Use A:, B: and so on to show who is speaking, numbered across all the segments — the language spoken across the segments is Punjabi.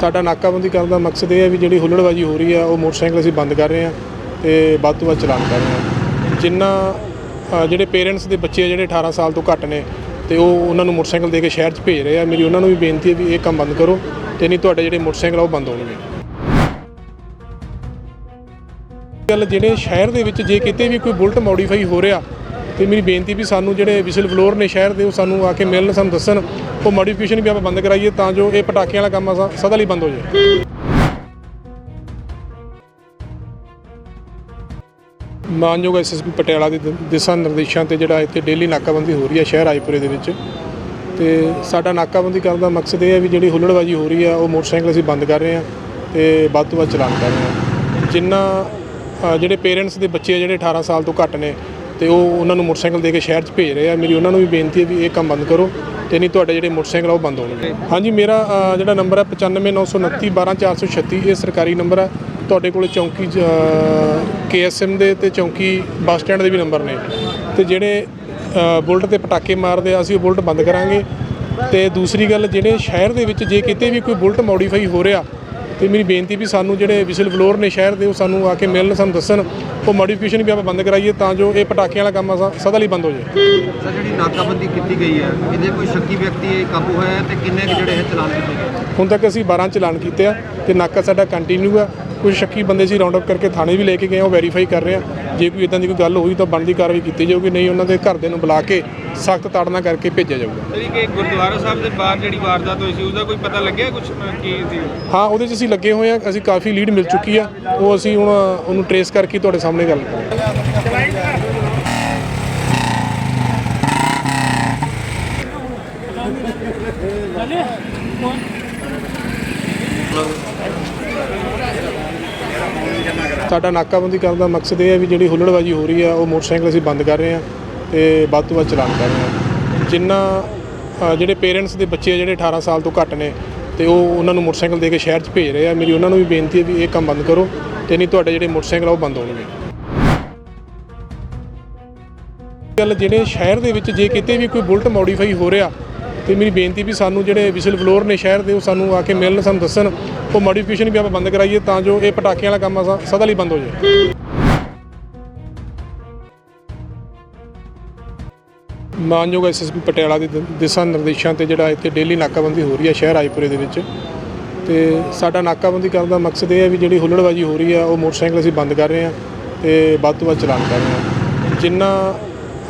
A: ਸਾਡਾ ਨਾਕਾਬੰਦੀ ਕਰਨ ਦਾ ਮਕਸਦ ਇਹ ਹੈ ਵੀ ਜਿਹੜੀ ਹੁੱਲੜਬਾਜੀ ਹੋ ਰਹੀ ਆ ਉਹ ਮੋਟਰਸਾਈਕਲ ਅਸੀਂ ਬੰਦ ਕਰ ਰਹੇ ਆ ਤੇ ਵੱਧ ਤੋਂ ਵੱਧ ਚਲਾਨ ਕਰ ਰਹੇ ਆ ਜਿੰਨਾ ਅ, ਜਿਹੜੇ ਪੇਰੈਂਟਸ ਦੇ ਬੱਚੇ ਆ ਜਿਹੜੇ 18 ਸਾਲ ਤੋਂ ਘੱਟ ਨੇ ਤੇ ਉਹ ਉਹਨਾਂ ਨੂੰ ਮੋਟਰਸਾਈਕਲ ਦੇ ਕੇ ਸ਼ਹਿਰ 'ਚ ਭੇਜ ਰਹੇ ਆ ਮੇਰੀ ਉਹਨਾਂ ਨੂੰ ਵੀ ਬੇਨਤੀ ਹੈ ਵੀ ਇਹ ਕੰਮ ਬੰਦ ਕਰੋ ਤੇ ਨਹੀਂ ਤੁਹਾਡੇ ਜਿਹੜੇ ਮੋਟਰਸਾਈਕਲ ਆ ਉਹ ਬੰਦ ਹੋਣਗੇ। ਗੱਲ ਜਿਹੜੇ ਸ਼ਹਿਰ ਦੇ ਵਿੱਚ ਜੇ ਕਿਤੇ ਵੀ ਕੋਈ ਬੁਲਟ ਮੋਡੀਫਾਈ ਹੋ ਰਿਹਾ, ਤੇ ਮੇਰੀ ਬੇਨਤੀ ਵੀ ਸਾਨੂੰ ਜਿਹੜੇ ਵਿਸਲ ਫਲੋਰ ਨੇ ਸ਼ਹਿਰ ਦੇ, ਉਹ ਸਾਨੂੰ ਆ ਕੇ ਮਿਲਣ, ਸਾਨੂੰ ਦੱਸਣ, ਉਹ ਮੋਡੀਫਿਕੇਸ਼ਨ ਵੀ ਆਪਾਂ ਬੰਦ ਕਰਾਈਏ ਤਾਂ ਜੋ ਇਹ ਪਟਾਕਿਆਂ ਵਾਲਾ ਕੰਮ ਸਦਾ ਲਈ ਬੰਦ ਹੋ ਜਾਏ। ਮਾਨਯੋਗ ਐਸਐਸਪੀ ਪਟਿਆਲਾ ਦੇ ਦਿਸ਼ਾ ਨਿਰਦੇਸ਼ਾਂ ਤੇ ਜਿਹੜਾ ਇੱਥੇ ਡੇਲੀ ਨਾਕਾਬੰਦੀ ਹੋ ਰਹੀ ਹੈ ਸ਼ਹਿਰ ਰਾਏਪੁਰੇ ਦੇ ਵਿੱਚ, ਤੇ ਸਾਡਾ ਨਾਕਾਬੰਦੀ ਕਰਨ ਦਾ ਮਕਸਦ ਇਹ ਹੈ ਵੀ ਜਿਹੜੀ ਹੁੱਲੜਬਾਜੀ ਹੋ ਰਹੀ ਆ ਉਹ ਮੋਟਰਸਾਈਕਲ ਅਸੀਂ ਬੰਦ ਕਰ ਰਹੇ ਹਾਂ ਤੇ ਵੱਧ ਤੋਂ ਵੱਧ ਚਲਾਨ ਕਰ ਰਹੇ ਹਾਂ। ਜਿੰਨਾ ਜਿਹੜੇ ਪੇਰੈਂਟਸ ਦੇ ਬੱਚੇ ਆ ਜਿਹੜੇ 18 ਸਾਲ ਤੋਂ ਘੱਟ ਨੇ ਤੇ ਉਹ ਉਹਨਾਂ ਨੂੰ ਮੋਟਰਸਾਈਕਲ ਦੇ ਕੇ ਸ਼ਹਿਰ 'ਚ ਭੇਜ ਰਹੇ ਆ। ਮੇਰੀ ਉਹਨਾਂ ਨੂੰ ਵੀ ਬੇਨਤੀ ਹੈ ਵੀ ਇਹ ਕੰਮ ਬੰਦ ਕਰੋ ਤੇ ਨਹੀਂ ਤੁਹਾਡੇ ਜਿਹੜੇ ਮੋਟਰਸਾਈਕਲ ਆ ਉਹ ਬੰਦ ਹੋਣਗੇ। ਹਾਂਜੀ, ਮੇਰਾ ਜਿਹੜਾ ਨੰਬਰ ਹੈ 959929 12436 ਇਹ ਸਰਕਾਰੀ ਨੰਬਰ ਹੈ। ਤੁਹਾਡੇ ਕੋਲ ਚੌਂਕੀ ਕੇਐਸਐਮ ਦੇ ਤੇ ਚੌਂਕੀ ਬੱਸ ਸਟੈਂਡ ਦੇ ਵੀ ਨੰਬਰ ਨੇ। ਤੇ ਜਿਹੜੇ ਬੁਲਟ ਤੇ ਪਟਾਕੇ ਮਾਰਦੇ ਆ, ਅਸੀਂ ਉਹ ਬੁਲਟ ਬੰਦ ਕਰਾਂਗੇ। ਤੇ ਦੂਸਰੀ ਗੱਲ, ਜਿਹੜੇ ਸ਼ਹਿਰ ਦੇ ਵਿੱਚ ਜੇ ਕਿਤੇ ਵੀ ਕੋਈ ਬੁਲਟ ਮੋਡੀਫਾਈ ਹੋ ਰਿਹਾ ਤੇ ਮੇਰੀ ਬੇਨਤੀ ਵੀ ਸਾਨੂੰ ਜਿਹੜੇ ਵਿਸਲ ਫਲੋਰ ਨੇ ਸ਼ਹਿਰ ਦੇ ਉਹ ਸਾਨੂੰ ਆ ਕੇ ਮਿਲਣ ਸਾਨੂੰ ਦੱਸਣ। ਉਹ ਮੋਡੀਫਿਕੇਸ਼ਨ ਵੀ ਆਪਾਂ ਬੰਦ ਕਰਾਈਏ ਤਾਂ ਜੋ ਇਹ ਪਟਾਕਿਆਂ ਵਾਲਾ ਕੰਮ ਆ ਸਦਾ ਲਈ ਬੰਦ ਹੋ ਜਾਏ।
B: ਸਰ ਜਿਹੜੀ ਨਾਕਾਬੰਦੀ ਕੀਤੀ ਗਈ ਹੈ ਇਹਦੇ ਕੋਈ ਸ਼ੱਕੀ ਵਿਅਕਤੀ ਕਾਬੂ ਹੋਇਆ ਹੈ ਤੇ ਕਿੰਨੇ ਜਿਹੜੇ ਇਹ ਚਲਾਨ ਕੀਤੇ ਗਏ?
A: ਹੁਣ ਤੱਕ ਅਸੀਂ 12 ਚਲਾਨ ਕੀਤੇ ਆ ਤੇ ਨਾਕਾ ਸਾਡਾ ਕੰਟੀਨਿਊ ਆ। ਕੁਝ ਸ਼ੱਕੀ ਬੰਦੇ ਸੀ ਰਾਉਂਡ ਅਪ ਕਰਕੇ ਥਾਣੇ ਵੀ ਲੈ ਕੇ ਗਏ ਉਹ ਵੈਰੀਫਾਈ ਕਰ ਰਹੇ ਆ। ਜੇ ਕੋਈ ਇਦਾਂ ਦੀ ਕੋਈ ਗੱਲ ਹੋਈ ਤਾਂ ਬਣਦੀ ਕਾਰਵਾਈ ਕੀਤੀ ਜਾਊਗੀ ਨਹੀਂ ਉਹਨਾਂ ਦੇ ਘਰਦਿਆਂ ਨੂੰ ਬੁਲਾ ਕੇ ਸਖਤ ਤਾੜਨਾ ਕਰਕੇ ਭੇਜਿਆ ਜਾਊਗਾ।
C: ਜਿਹੜੀ ਕਿ ਗੁਰਦੁਆਰਾ ਸਾਹਿਬ ਦੇ ਬਾਹਰ ਜਿਹੜੀ ਵਾਰਦਾਤ ਹੋਈ ਸੀ ਉਹਦਾ ਕੋਈ ਪਤਾ ਲੱਗਿਆ ਕੁਝ ਕੀ ਸੀ?
A: ਹਾਂ ਉਹਦੇ 'ਚ ਅਸੀਂ ਲੱਗੇ ਹੋਏ ਆ ਅਸੀਂ ਕਾਫੀ ਲੀਡ ਮਿਲ ਚੁੱਕੀ ਆ। ਉਹ ਅਸੀਂ ਹੁਣ ਉਹਨੂੰ ਟਰੇਸ ਕਰਕੇ ਤੁਹਾਡੇ ਸਾਹਮਣੇ ਗੱਲ ਕਰਾਂਗੇ। ਸਾਡਾ ਨਾਕਾਬੰਦੀ ਕਰਨ ਦਾ ਮਕਸਦ ਇਹ ਹੈ ਵੀ ਜਿਹੜੀ ਹੁੱਲੜਬਾਜੀ ਹੋ ਰਹੀ ਆ ਉਹ ਮੋਟਰਸਾਈਕਲ ਅਸੀਂ ਬੰਦ ਕਰ ਰਹੇ ਆ ਤੇ ਵੱਧ ਤੋਂ ਵੱਧ ਚਲਾਨ ਕਰ ਰਹੇ ਹਾਂ। ਜਿੰਨਾ ਜਿਹੜੇ ਪੇਰੈਂਟਸ ਦੇ ਬੱਚੇ ਆ ਜਿਹੜੇ 18 ਸਾਲ ਤੋਂ ਘੱਟ ਨੇ, ਤੇ ਉਹ ਉਹਨਾਂ ਨੂੰ ਮੋਟਰਸਾਈਕਲ ਦੇ ਕੇ ਸ਼ਹਿਰ 'ਚ ਭੇਜ ਰਹੇ ਆ। ਮੇਰੀ ਉਹਨਾਂ ਨੂੰ ਵੀ ਬੇਨਤੀ ਹੈ ਵੀ ਇਹ ਕੰਮ ਬੰਦ ਕਰੋ ਤੇ ਨਹੀਂ ਤੁਹਾਡੇ ਜਿਹੜੇ ਮੋਟਰਸਾਈਕਲ ਆ ਉਹ ਬੰਦ ਹੋਣਗੇ। ਗੱਲ ਜਿਹੜੇ ਸ਼ਹਿਰ ਦੇ ਵਿੱਚ ਜੇ ਕਿਤੇ ਵੀ ਕੋਈ ਬੁਲਟ ਮੋਡੀਫਾਈ ਹੋ ਰਿਹਾ, ਤੇ ਮੇਰੀ ਬੇਨਤੀ ਵੀ ਸਾਨੂੰ ਜਿਹੜੇ ਵਿਸਲ ਫਲੋਰ ਨੇ ਸ਼ਹਿਰ ਦੇ, ਉਹ ਸਾਨੂੰ ਆ ਕੇ ਮਿਲਣ, ਸਾਨੂੰ ਦੱਸਣ। ਉਹ ਮੋਡੀਫਿਕੇਸ਼ਨ ਵੀ ਆਪਾਂ ਬੰਦ ਕਰਾਈਏ ਤਾਂ ਜੋ ਇਹ ਪਟਾਕਿਆਂ ਵਾਲਾ ਕੰਮ ਸਦਾ ਲਈ ਬੰਦ ਹੋ ਜਾਏ। ਮਾਨਯੋਗ ਐਸਐਸਪੀ ਪਟਿਆਲਾ ਦੇ ਦ- ਦਿਸ਼ਾ ਨਿਰਦੇਸ਼ਾਂ ਤੇ ਜਿਹੜਾ ਇੱਥੇ ਡੇਲੀ ਨਾਕਾਬੰਦੀ ਹੋ ਰਹੀ ਹੈ ਸ਼ਹਿਰ ਰਾਜਪੁਰੇ ਦੇ ਵਿੱਚ। ਤੇ ਸਾਡਾ ਨਾਕਾਬੰਦੀ ਕਰਨ ਦਾ ਮਕਸਦ ਇਹ ਹੈ ਵੀ ਜਿਹੜੀ ਹੁੱਲੜਬਾਜੀ ਹੋ ਰਹੀ ਆ ਉਹ ਮੋਟਰਸਾਈਕਲ ਅਸੀਂ ਬੰਦ ਕਰ ਰਹੇ ਹਾਂ ਤੇ ਵੱਧ ਤੋਂ ਵੱਧ ਚਲਾਨ ਕਰ ਰਹੇ ਹਾਂ। ਜਿੰਨਾ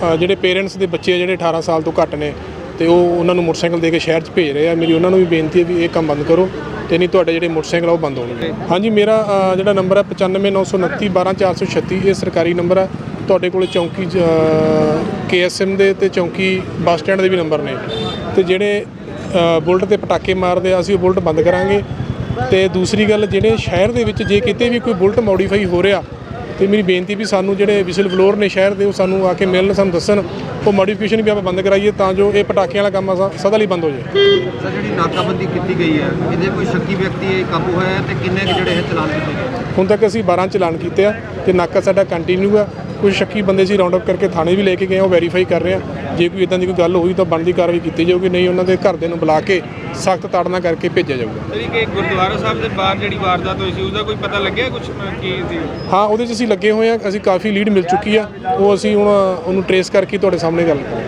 A: ਅ, ਜਿਹੜੇ ਪੇਰੈਂਟਸ ਦੇ ਬੱਚੇ ਆ ਜਿਹੜੇ 18 ਸਾਲ ਤੋਂ ਘੱਟ ਨੇ ਤੇ ਉਹ ਉਹਨਾਂ ਨੂੰ ਮੋਟਰਸਾਈਕਲ ਦੇ ਕੇ ਸ਼ਹਿਰ 'ਚ ਭੇਜ ਰਹੇ ਆ ਮੇਰੀ ਉਹਨਾਂ ਨੂੰ ਵੀ ਬੇਨਤੀ ਹੈ ਵੀ ਇਹ ਕੰਮ ਬੰਦ ਕਰੋ ਤੇ ਨਹੀਂ ਤੁਹਾਡੇ ਜਿਹੜੇ ਮੋਟਰਸਾਈਕਲ ਆ ਉਹ ਬੰਦ ਹੋਣਗੇ। ਹਾਂਜੀ ਮੇਰਾ ਅ, ਜਿਹੜਾ ਨੰਬਰ ਹੈ 959929 12436 ਇਹ ਸਰਕਾਰੀ ਨੰਬਰ ਹੈ। ਤੁਹਾਡੇ ਕੋਲ ਚੌਂਕੀ ਕੇਐਸਐਮ ਦੇ ਤੇ ਚੌਂਕੀ ਬੱਸ ਸਟੈਂਡ ਦੇ ਵੀ ਨੰਬਰ ਨੇ। ਤੇ ਜਿਹੜੇ ਬੁਲਟ ਤੇ ਪਟਾਕੇ ਮਾਰਦੇ ਆ ਅਸੀਂ ਉਹ ਬੁਲਟ ਬੰਦ ਕਰਾਂਗੇ। ਤੇ ਦੂਸਰੀ ਗੱਲ ਜਿਹੜੇ ਸ਼ਹਿਰ ਦੇ ਵਿੱਚ ਜੇ ਕਿਤੇ ਵੀ ਕੋਈ ਬੁਲਟ ਮੋਡੀਫਾਈ ਹੋ ਰਿਹਾ ਤੇ ਮੇਰੀ ਬੇਨਤੀ ਵੀ ਸਾਨੂੰ ਜਿਹੜੇ ਵਿਸਲ ਫਲੋਰ ਨੇ ਸ਼ਹਿਰ ਦੇ ਉਹ ਸਾਨੂੰ ਆ ਕੇ ਮਿਲਣ ਸਾਨੂੰ ਦੱਸਣ ਉਹ ਮੋਡੀਫਿਕੇਸ਼ਨ ਵੀ ਆਪਾਂ ਬੰਦ ਕਰਾਈਏ ਤਾਂ ਜੋ ਇਹ ਪਟਾਕਿਆਂ ਵਾਲਾ ਕੰਮ ਸਦਾ ਲਈ ਬੰਦ ਹੋ ਜਾਏ।
B: ਸਰ ਜਿਹੜੀ ਨਾਕਾਬੰਦੀ ਕੀਤੀ ਗਈ ਹੈ ਇਹਦੇ ਕੋਈ ਸ਼ੱਕੀ ਵਿਅਕਤੀ ਕਾਬੂ ਹੋਇਆ ਤੇ ਕਿੰਨੇ ਜਿਹੜੇ ਇਹ ਚਲਾਨ ਕੀਤੇ
A: ਹੁਣ ਤੱਕ ਅਸੀਂ 12 ਚਲਾਨ ਕੀਤੇ ਆ ਤੇ ਨਾਕਾ ਸਾਡਾ ਕੰਟੀਨਿਊ ਆ। ਕੁਝ ਸ਼ੱਕੀ ਬੰਦੇ ਸੀ ਰਾਉਂਡ ਅਪ ਕਰਕੇ ਥਾਣੇ ਵੀ ਲੈ ਕੇ ਗਏ ਉਹ ਵੈਰੀਫਾਈ ਕਰ ਰਹੇ ਆ। ਜੇ ਕੋਈ ਇਦਾਂ ਦੀ ਕੋਈ ਗੱਲ ਹੋਈ ਤਾਂ ਬਣਦੀ ਕਾਰਵਾਈ ਕੀਤੀ ਜਾਊਗੀ ਨਹੀਂ ਉਹਨਾਂ ਦੇ ਘਰਦਿਆਂ ਨੂੰ ਬੁਲਾ ਕੇ ਸਖਤ ਤਾੜਨਾ ਕਰਕੇ ਭੇਜਿਆ ਜਾਊਗਾ।
C: ਜਿਹੜੀ ਕਿ ਗੁਰਦੁਆਰਾ ਸਾਹਿਬ ਦੇ ਬਾਹਰ ਜਿਹੜੀ ਵਾਰਦਾਤ ਹੋਈ ਸੀ ਉਹਦਾ ਕੋਈ ਪਤਾ ਲੱਗਿਆ ਕੁਝ ਕੀ ਸੀ?
A: ਹਾਂ ਉਹਦੇ 'ਚ ਅਸੀਂ ਲੱਗੇ ਹੋਏ ਆ ਅਸੀਂ ਕਾਫੀ ਲੀਡ ਮਿਲ ਚੁੱਕੀ ਆ। ਉਹ ਅਸੀਂ ਹੁਣ ਉਹਨੂੰ ਟਰੇਸ ਕਰਕੇ ਤੁਹਾਡੇ ਸਾਹਮਣੇ ਗੱਲ ਕਰਾਂਗੇ।